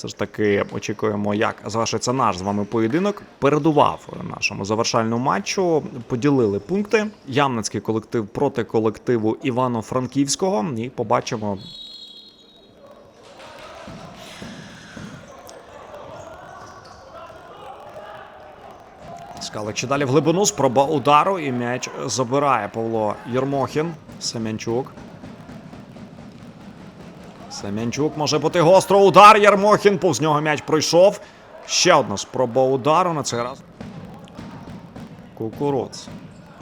Все ж таки очікуємо, як завершиться наш з вами поєдинок. Передував нашому завершальному матчу. Поділили пункти. Ямницький колектив проти колективу Івано-Франківського. І побачимо. Скалик ще далі в глибину. Спроба удару і м'яч забирає Павло Єрмохін. Семенчук. Семенчук може бути гостро удар. Єрмохін повз нього м'яч пройшов. Ще одна спроба удару на цей раз. Кукуруц.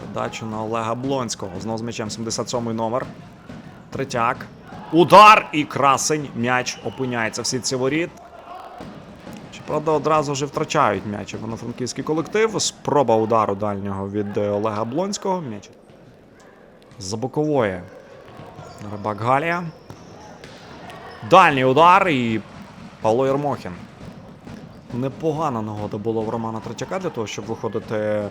Подачу на Олега Блонського. Знову з м'ячем 77 номер. Третяк. Удар і красень. М'яч опиняється в сітці воріт. Щоправда, одразу вже втрачають м'яч івано-франківський колектив. Спроба удару дальнього від е, Олега Блонського. М'яч. За бокової. Рибак Галія. Дальній удар і Павло Єрмохін. Непогана нагода була в Романа Третяка для того, щоб виходити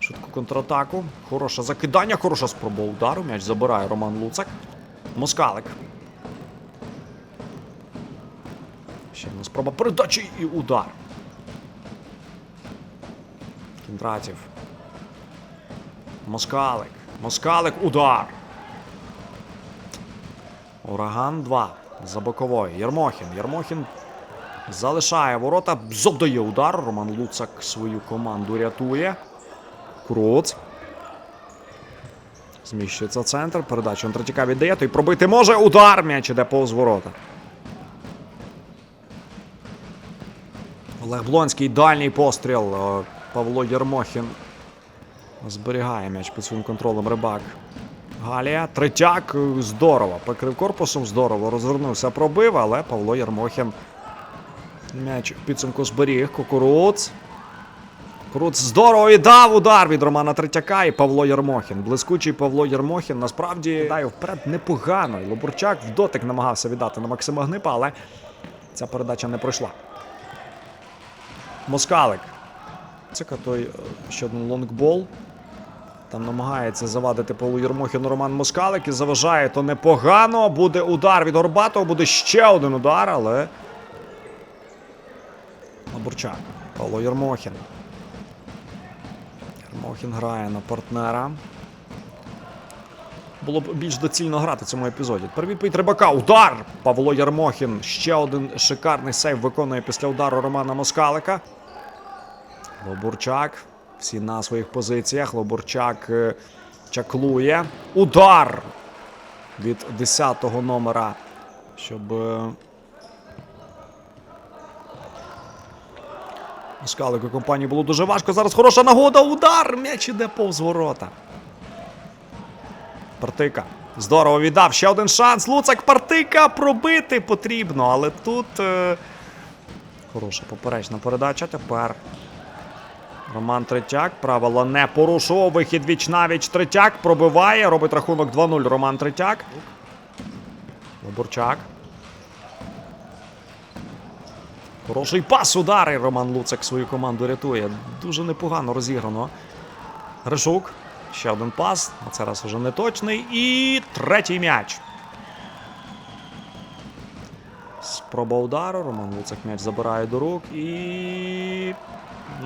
швидку контратаку. Хороше закидання, хороша спроба удару. М'яч забирає Роман Луцак. Москалик. Ще одна спроба передачі і удар. Кіндратів. Москалик. Москалик. Удар. Ураган 2. За боковою. Єрмохін. Єрмохін залишає ворота. Завдає удар. Роман Луцак свою команду рятує. Круц. Зміщується центр. Передачу Антратіка віддає. Той пробити може. Удар. М'яч іде повз ворота. Олег Блонський. Дальній постріл. Павло Єрмохін зберігає м'яч під своїм контролем рибак. Галія. Третяк. е, Здорово. Прикрив корпусом. Здорово. Розвернувся, пробив, але Павло Єрмохін. М'яч в підсумку зберіг. Кукуруц. Круц здорово і дав удар від Романа Третяка і Павло Єрмохін. Блискучий Павло Єрмохін насправді дає вперед непогано. І Лобурчак в дотик намагався віддати на Максима Гнипа, але ця передача не пройшла. Москалик. Це той е, ще один лонгбол. Там намагається завадити Павлу Єрмохіну Роман Москалик і заважає то непогано. Буде удар від Горбатого, буде ще один удар, але. Лобурчак. Павло Єрмохін. Єрмохін грає на партнера. Було б більш доцільно грати в цьому епізоді. Привідповідь Рибака. Удар! Павло Єрмохін. Ще один шикарний сейв виконує після удару Романа Москалика. Лобурчак. Всі на своїх позиціях. Лобурчак е, чаклує. Удар від 10-го номера. Щоб. е, Москалику компанії було дуже важко. Зараз хороша нагода. Удар! М'яч іде повз ворота. Партика. Здорово віддав. Ще один шанс. Луцак Партика пробити потрібно. Але тут. Е... Хороша поперечна передача. Тепер. Роман Третяк. Правила не порушував. Вихід віч навіч. Третяк пробиває. Робить рахунок 2-0. Роман Третяк. Лобурчак. Хороший пас удари. Роман Луцак свою команду рятує. Дуже непогано розіграно. Гришук. Ще один пас. На цей раз вже не точний. І третій м'яч. Спроба удару. Роман Луцак м'яч забирає до рук. І.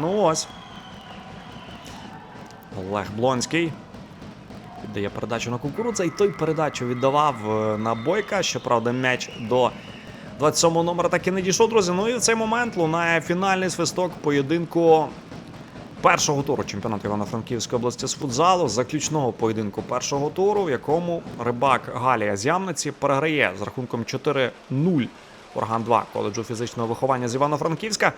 Ну ось. Олег Блонський. Віддає передачу на кукурудза. І той передачу віддавав е, на бойка. Щоправда, м'яч до 27 номера так і не дійшов, друзі. Ну і в цей момент лунає фінальний свисток поєдинку першого туру чемпіонату Івано-Франківської області з футзалу, заключного поєдинку першого туру, в якому рибак Галія з Ямниці переграє з рахунком 4-0 Орган 2 коледжу фізичного виховання з Івано-Франківська.